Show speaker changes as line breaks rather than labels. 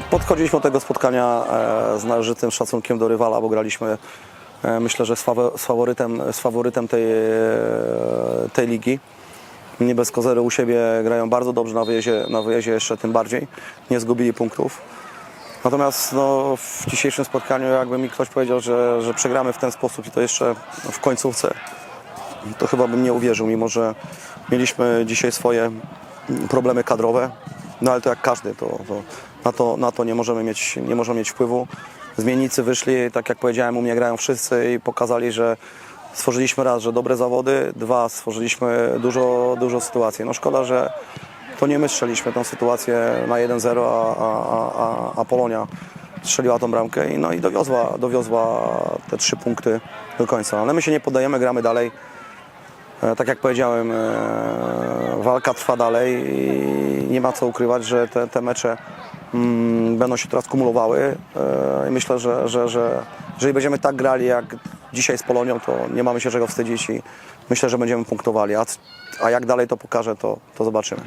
Podchodziliśmy do tego spotkania e, z należytym szacunkiem do rywala, bo graliśmy e, myślę, że z, fawo- z faworytem, z faworytem tej, e, tej ligi. Nie bez kozery u siebie grają bardzo dobrze na wyjeździe, na wyjeździe jeszcze tym bardziej. Nie zgubili punktów. Natomiast no, w dzisiejszym spotkaniu jakby mi ktoś powiedział, że, że przegramy w ten sposób i to jeszcze w końcówce, to chyba bym nie uwierzył, mimo że mieliśmy dzisiaj swoje problemy kadrowe, no ale to jak każdy, to, to, na, to na to nie możemy mieć, nie możemy mieć wpływu. Zmiennicy wyszli, tak jak powiedziałem, u mnie grają wszyscy i pokazali, że stworzyliśmy raz, że dobre zawody, dwa, stworzyliśmy dużo, dużo sytuacji. No szkoda, że to nie my strzeliśmy tą sytuację na 1-0, a, a, a, a Polonia strzeliła tą bramkę i, no, i dowiozła, dowiozła te trzy punkty do końca. Ale my się nie poddajemy, gramy dalej. E, Tak jak powiedziałem, e, walka trwa dalej i nie ma co ukrywać, że te, te mecze mm, będą się teraz kumulowały e, i myślę, że, że, że jeżeli będziemy tak grali jak dzisiaj z Polonią, to nie mamy się czego wstydzić i myślę, że będziemy punktowali. A, a jak dalej to pokaże, to, to zobaczymy.